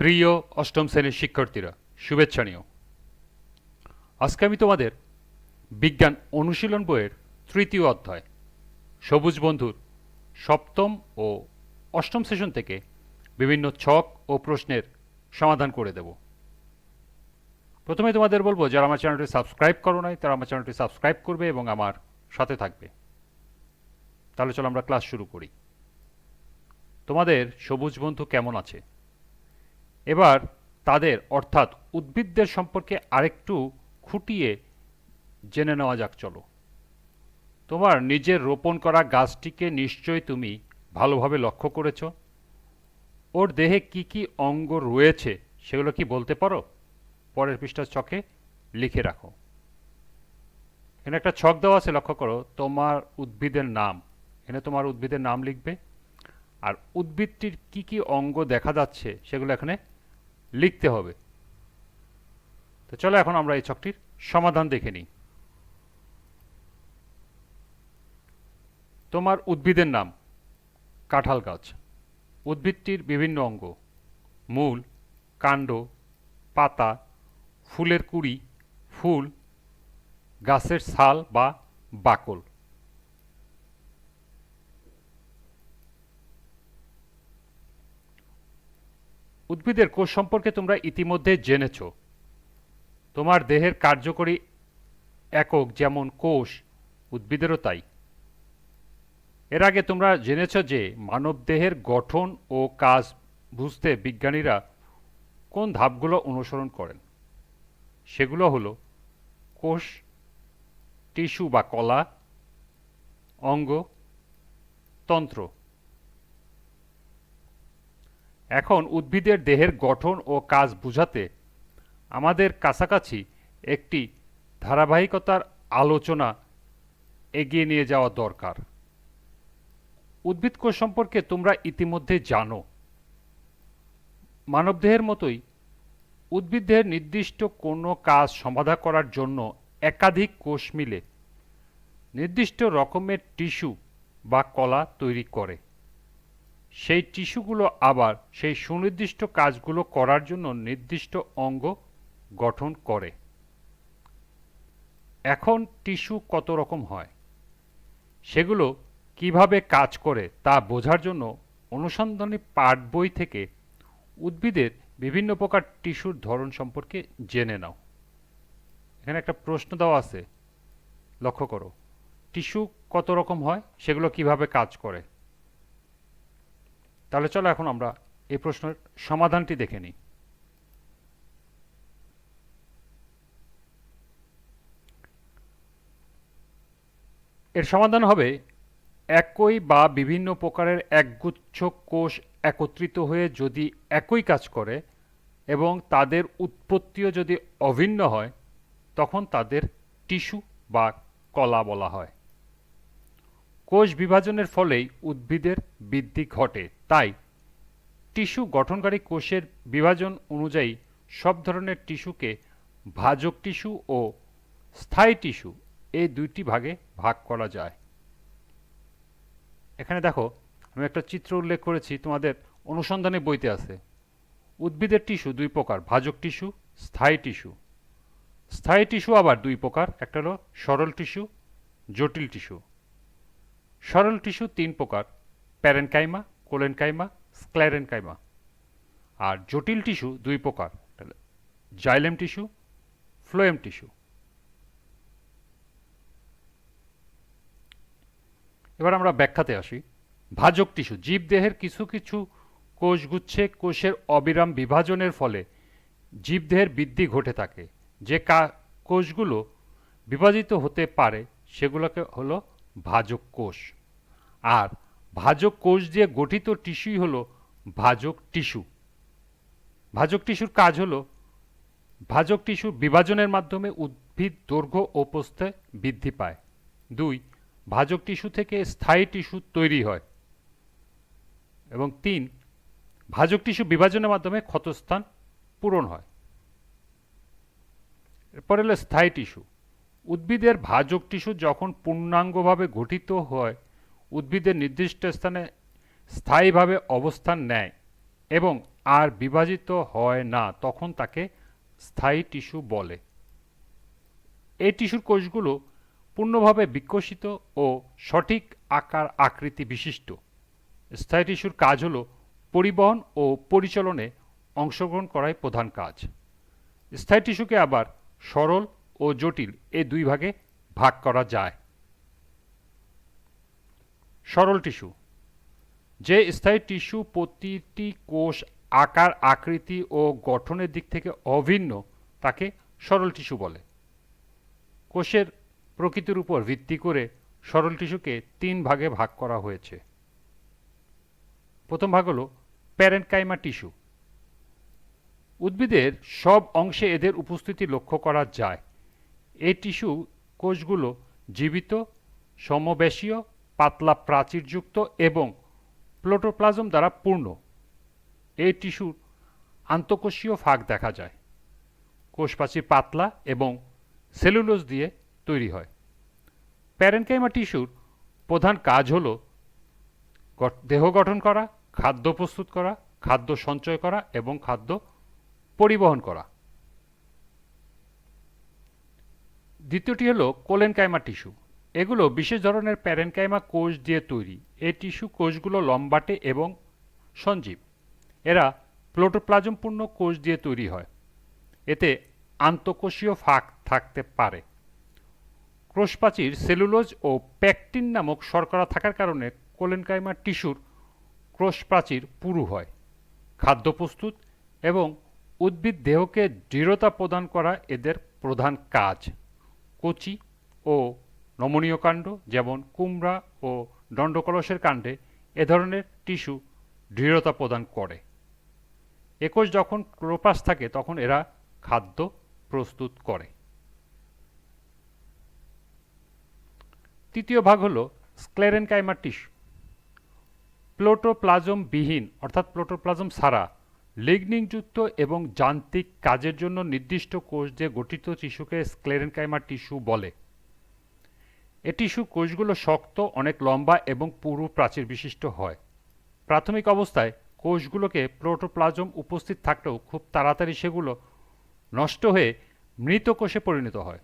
প্রিয় অষ্টম শ্রেণির শিক্ষার্থীরা, শুভেচ্ছা নিও। আজকে আমি তোমাদের বিজ্ঞান অনুশীলন বইয়ের তৃতীয় অধ্যায়, সবুজ বন্ধুর সপ্তম ও অষ্টম সেশন থেকে বিভিন্ন ছক ও প্রশ্নের সমাধান করে দেব। প্রথমে তোমাদের বলব, যারা আমার চ্যানেলটি সাবস্ক্রাইব করো নাই, তারা আমার চ্যানেলটি সাবস্ক্রাইব করবে এবং আমার সাথে থাকবে। তাহলে চলো আমরা ক্লাস শুরু করি। তোমাদের সবুজ বন্ধু কেমন আছে? এবার তাদের, অর্থাৎ উদ্ভিদদের সম্পর্কে আরেকটু খুঁটিয়ে জেনে নেওয়া যাক, চলো। তোমার নিজের রোপণ করা গাছটিকে নিশ্চয়ই তুমি ভালোভাবে লক্ষ্য করেছ। ওর দেহে কি কি অঙ্গ রয়েছে সেগুলো কি বলতে পারো? পরের পৃষ্ঠার ছকে লিখে রাখো। এখানে একটা ছক দেওয়া আছে, লক্ষ্য করো। তোমার উদ্ভিদের নাম। এখানে তোমার উদ্ভিদের নাম লিখবে। আর উদ্ভিদটির কি কি অঙ্গ দেখা যাচ্ছে সেগুলো এখানে লিখতে হবে। তো চলো এখন আমরা এই ছকটির সমাধান দেখে নিই। তোমার উদ্ভিদের নাম কাঁঠাল গাছ। উদ্ভিদটির বিভিন্ন অঙ্গ, মূল, কাণ্ড, পাতা, ফুলের কুড়ি, ফুল, গাছের ছাল বা বাকল। উদ্ভিদের কোষ সম্পর্কে তোমরা ইতিমধ্যে জেনেছ। তোমার দেহের কার্যকরী একক যেমন কোষ, উদ্ভিদেরও তাই। এর আগে তোমরা জেনেছ যে মানব দেহের গঠন ও কাজ বুঝতে বিজ্ঞানীরা কোন ধাপগুলো অনুসরণ করেন? সেগুলো হলো কোষ, টিস্যু বা কলা, অঙ্গ, তন্ত্র। এখন উদ্ভিদের দেহের গঠন ও কাজ বুঝাতে আমাদের কাছাকাছি একটি ধারাবাহিকতার আলোচনা এগিয়ে নিয়ে যাওয়া দরকার। উদ্ভিদ কোষ সম্পর্কে তোমরা ইতিমধ্যে জানো। মানবদেহের মতোই উদ্ভিদের নির্দিষ্ট কোনো কাজ সমাধা করার জন্য একাধিক কোষ মিলে নির্দিষ্ট রকমের টিস্যু বা কলা তৈরি করে। সেই টিস্যুগুলো আবার সেই সুনির্দিষ্ট কাজগুলো করার জন্য নির্দিষ্ট অঙ্গ গঠন করে। এখন টিস্যু কত রকম হয়? সেগুলো কীভাবে কাজ করে তা বোঝার জন্য অনুসন্ধানী পাঠ বই থেকে উদ্ভিদের বিভিন্ন প্রকার টিস্যুর ধরন সম্পর্কে জেনে নাও। এখানে একটা প্রশ্ন দেওয়া আছে। লক্ষ্য করো। টিস্যু কত রকম হয়? সেগুলো কীভাবে কাজ করে? তাহলে চলো এখন আমরা এই প্রশ্নের সমাধানটি দেখে নিই। এর সমাধান হবে, একই বা বিভিন্ন প্রকারের একগুচ্ছ কোষ একত্রিত হয়ে যদি একই কাজ করে এবং তাদের উৎপত্তিও যদি অভিন্ন হয়, তখন তাদের টিস্যু বা কলা বলা হয়। কোষ বিভাজনের ফলেই উদ্ভিদের বৃদ্ধি ঘটে। তাই টিস্যু গঠনকারী কোষের বিভাজন অনুযায়ী সব ধরনের টিস্যুকে ভাজক টিস্যু ও স্থায়ী টিস্যু এই দুইটি ভাগে ভাগ করা যায়। এখানে দেখো, আমি একটা চিত্র উল্লেখ করেছি, তোমাদের অনুসন্ধানে বইতে আছে। উদ্ভিদের টিস্যু দুই প্রকার, ভাজক টিস্যু, স্থায়ী টিস্যু। স্থায়ী টিস্যু আবার দুই প্রকার, একটা হলো সরল টিস্যু, জটিল টিস্যু। সরল টিস্যু তিন প্রকার, প্যারেনকাইমা, কোলেনকাইমা স্ক্লেরেনকাইমা আর জটিল টিস্যু দুই প্রকার জাইলেম টিস্যু, ফ্লোয়েম টিস্যু। এবার আমরা ব্যাখ্যাতে আসি। ভাজক টিস্যু, জীবদেহের কিছু কিছু কোষগুচ্ছে কোষের অবিরাম বিভাজনের ফলে জীবদেহের বৃদ্ধি ঘটে থাকে। যে কোষগুলো বিভাজিত হতে পারে, সেগুলোকে হলো ভাজক কোষ। আর ভাজক কোষ দিয়ে গঠিত টিস্যুই হলো ভাজক টিস্যু। ভাজক টিস্যুর কাজ হলো ভাজক টিস্যু বিভাজনের মাধ্যমে উদ্ভিদ দৈর্ঘ্য ও প্রস্থে বৃদ্ধি পায়। দুই, ভাজক টিস্যু থেকে স্থায়ী টিস্যু তৈরি হয়। এবং তিন, ভাজক টিস্যু বিভাজনের মাধ্যমে ক্ষতস্থান পূরণ হয়। এরপরে হলো স্থায়ী টিস্যু। উদ্ভিদের ভাজক টিস্যু যখন পূর্ণাঙ্গভাবে গঠিত হয়, উদ্ভিদের নির্দিষ্ট স্থানে স্থায়ীভাবে অবস্থান নেয় এবং আর বিভাজিত হয় না, তখন তাকে স্থায়ী টিস্যু বলে। এই টিস্যুর কোষগুলো পূর্ণভাবে বিকশিত ও সঠিক আকার আকৃতি বিশিষ্ট। স্থায়ী টিস্যুর কাজ হলো পরিবহন ও পরিচালনে অংশগ্রহণ করাই প্রধান কাজ। স্থায়ী টিস্যুকে আবার সরল ও জটিল এই দুই ভাগে ভাগ করা যায়। সরল টিস্যু। যে স্থায়ী টিস্যু প্রতিটি কোষ আকার, আকৃতি ও গঠনের দিক থেকে অভিন্ন, তাকে সরল টিস্যু বলে। কোষের প্রকৃতির উপর ভিত্তি করে সরল টিস্যুকে তিন ভাগে ভাগ করা হয়েছে। প্রথম ভাগ হলো প্যারেনকাইমা টিস্যু। উদ্ভিদের সব অংশে এদের উপস্থিতি লক্ষ্য করা যায়। এই টিস্যু কোষগুলো জীবিত, সমবেশীয়, পাতলা প্রাচীরযুক্ত এবং প্লোটোপ্লাজম দ্বারা পূর্ণ। এই টিস্যুর আন্তঃকোষীয় ফাঁক দেখা যায়। কোষপ্রাচীর পাতলা এবং সেলুলোজ দিয়ে তৈরি হয়। প্যারেনকাইমা টিস্যুর প্রধান কাজ হল দেহ গঠন করা, খাদ্য প্রস্তুত করা, খাদ্য সঞ্চয় করা এবং খাদ্য পরিবহন করা। দ্বিতীয়টি হলো কোলেনকাইমা টিস্যু। এগুলো বিশেষ ধরনের প্যারেনকাইমা কোষ দিয়ে তৈরি। এই টিস্যু কোষগুলো লম্বাটে এবং সঞ্জীব। এরা প্লোটোপ্লাজমপূর্ণ কোষ দিয়ে তৈরি হয়। এতে আন্তঃকোষীয় ফাঁক থাকতে পারে। ক্রোশপ্রাচীর সেলুলোজ ও প্যাকটিন নামক শর্করা থাকার কারণে কোলেনকাইমা টিস্যুর ক্রোশপ্রাচীর পুরু হয়। খাদ্য প্রস্তুত এবং উদ্ভিদ দেহকে দৃঢ়তা প্রদান করা এদের প্রধান কাজ। কচি ও নমনীয় কাণ্ড যেমন কুমড়া ও দণ্ডকলসের কাণ্ডে এ ধরনের টিস্যু দৃঢ়তা প্রদান করে। একোষ যখন ক্লোপাস থাকে তখন এরা খাদ্য প্রস্তুত করে। তৃতীয় ভাগ হলো স্ক্লেরেনকাইমার টিস্যু। প্লোটোপ্লাজম বিহীন অর্থাৎ প্লোটোপ্লাজম ছাড়া লিগনিংযুক্ত এবং যান্ত্রিক কাজের জন্য নির্দিষ্ট কোষ দিয়ে গঠিত টিস্যুকে স্ক্লেরেনকাইমার টিস্যু বলে। এ টিস্যু কোষগুলো শক্ত, অনেক লম্বা এবং পুরু প্রাচীর বিশিষ্ট হয়। প্রাথমিক অবস্থায় কোষগুলোকে প্রোটোপ্লাজম উপস্থিত থাকলেও খুব তাড়াতাড়ি সেগুলো নষ্ট হয়ে মৃত কোষে পরিণত হয়।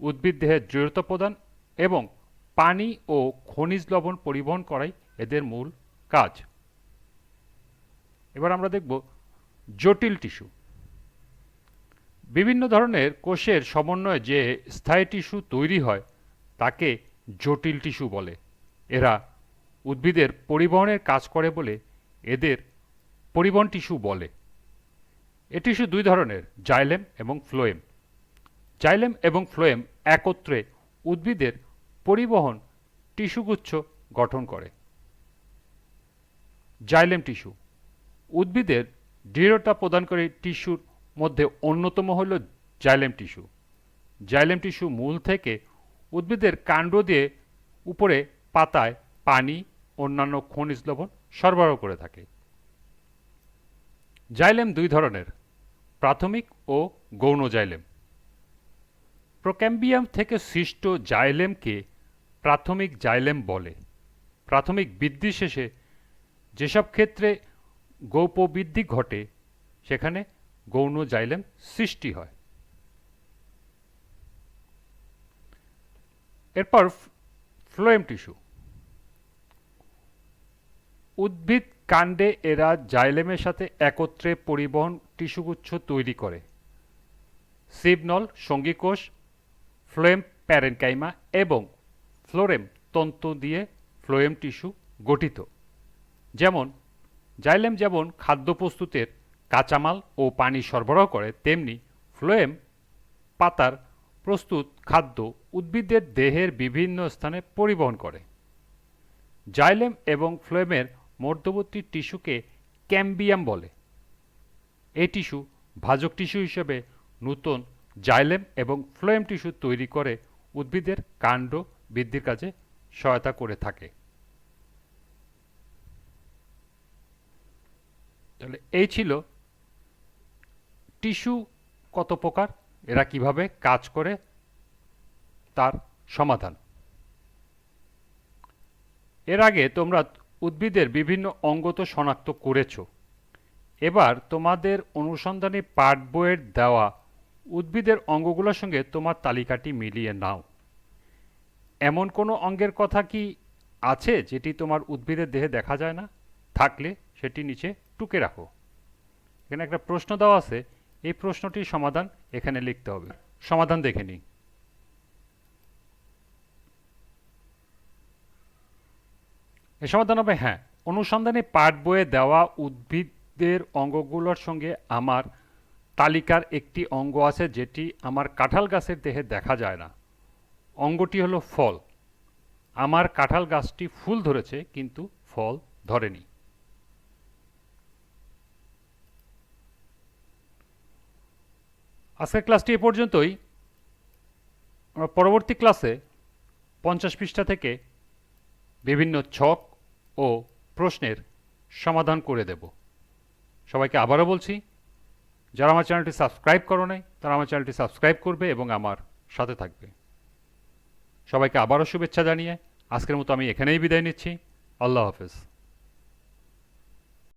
উদ্ভিদ দেহের দৃঢ়তা প্রদান এবং পানি ও খনিজ লবণ পরিবহন করাই এদের মূল কাজ। এবার আমরা দেখব জটিল টিস্যু। বিভিন্ন ধরনের কোষের সমন্বয়ে যে স্থায়ী টিস্যু তৈরি হয়, তাকে জটিল টিস্যু বলে। এরা উদ্ভিদের পরিবহনের কাজ করে বলে এদের পরিবহন টিস্যু বলে। এ টিস্যু দুই ধরনের, জাইলেম এবং ফ্লোয়েম। জাইলেম এবং ফ্লোয়েম একত্রে উদ্ভিদের পরিবহন টিস্যুগুচ্ছ গঠন করে। জাইলেম টিস্যু উদ্ভিদের দৃঢ়তা প্রদানকারী টিস্যুর মধ্যে অন্যতম হল জাইলেম টিস্যু। জাইলেম টিস্যু মূল থেকে উদ্ভিদের কাণ্ড দিয়ে উপরে পাতায় পানি, অন্যান্য খনিজ লবণ সরবরাহ করে থাকে। জাইলেম দুই ধরনের, প্রাথমিক ও গৌণ জাইলেম। প্রোক্যাম্বিয়াম থেকে সৃষ্ট জাইলেমকে প্রাথমিক জাইলেম বলে। প্রাথমিক বৃদ্ধি শেষে যেসব ক্ষেত্রে গৌপবৃদ্ধি ঘটে, সেখানে গৌণ জাইলেম সৃষ্টি হয়। এরপর ফ্লোয়েম টিস্যু। উদ্ভিদ কাণ্ডে এরা জাইলেমের সাথে একত্রে পরিবহন টিস্যুগুচ্ছ তৈরি করে। সিবনল, সঙ্গীকোষ, ফ্লোয়েম প্যারেনকাইমা এবং ফ্লোরেম তন্তু দিয়ে ফ্লোয়েম টিস্যু গঠিত। যেমন জাইলেম যেমন খাদ্য প্রস্তুতের কাঁচামাল ও পানি সরবরাহ করে, তেমনি ফ্লোয়েম পাতার প্রস্তুত খাদ্য উদ্ভিদের দেহের বিভিন্ন স্থানে পরিবহন করে। জাইলেম এবং ফ্লোয়েমের মধ্যবর্তী টিস্যুকে ক্যাম্বিয়াম বলে। এই টিস্যু ভাজক টিস্যু হিসেবে নূতন জাইলেম এবং ফ্লোয়েম টিস্যু তৈরি করে উদ্ভিদের কাণ্ড বৃদ্ধির কাজে সহায়তা করে থাকে। তাহলে এই ছিল টিস্যু কত প্রকার, এরা কীভাবে কাজ করে তার সমাধান। এর আগে তোমরা উদ্ভিদের বিভিন্ন অঙ্গ তো শনাক্ত করেছ। এবার তোমাদের অনুসন্ধানী পাঠ বইয়ের দেওয়া উদ্ভিদের অঙ্গগুলোর সঙ্গে তোমার তালিকাটি মিলিয়ে নাও। এমন কোনো অঙ্গের কথা কি আছে যেটি তোমার উদ্ভিদের দেহে দেখা যায় না? থাকলে সেটি নিচে টুকে রাখো। এখানে একটা প্রশ্ন দেওয়া আছে। এই প্রশ্নটির সমাধান এখানে লিখতে হবে। সমাধান দেখে নিই। এর সমাধান হবে হ্যাঁ অনুসন্ধানে পাঠ বইয়ে দেওয়া উদ্ভিদের অঙ্গগুলোর সঙ্গে আমার তালিকার একটি অঙ্গ আছে যেটি আমার কাঁঠাল গাছের দেহে দেখা যায় না। অঙ্গটি হলো ফল। আমার কাঁঠাল গাছটি ফুল ধরেছে, কিন্তু ফল ধরেনি। আজকের ক্লাসটি এ পর্যন্তই। আমরা পরবর্তী ক্লাসে পঞ্চাশ পৃষ্ঠা থেকে বিভিন্ন ছক ও প্রশ্নের সমাধান করে দেব। সবাইকে আবারও বলছি, যারা আমার চ্যানেলটি সাবস্ক্রাইব করো নাই, তারা আমার চ্যানেলটি সাবস্ক্রাইব করবে এবং আমার সাথে থাকবে। সবাইকে আবারও শুভেচ্ছা জানিয়ে আজকের মতো আমি এখানেই বিদায় নিচ্ছি। আল্লাহ হাফেজ।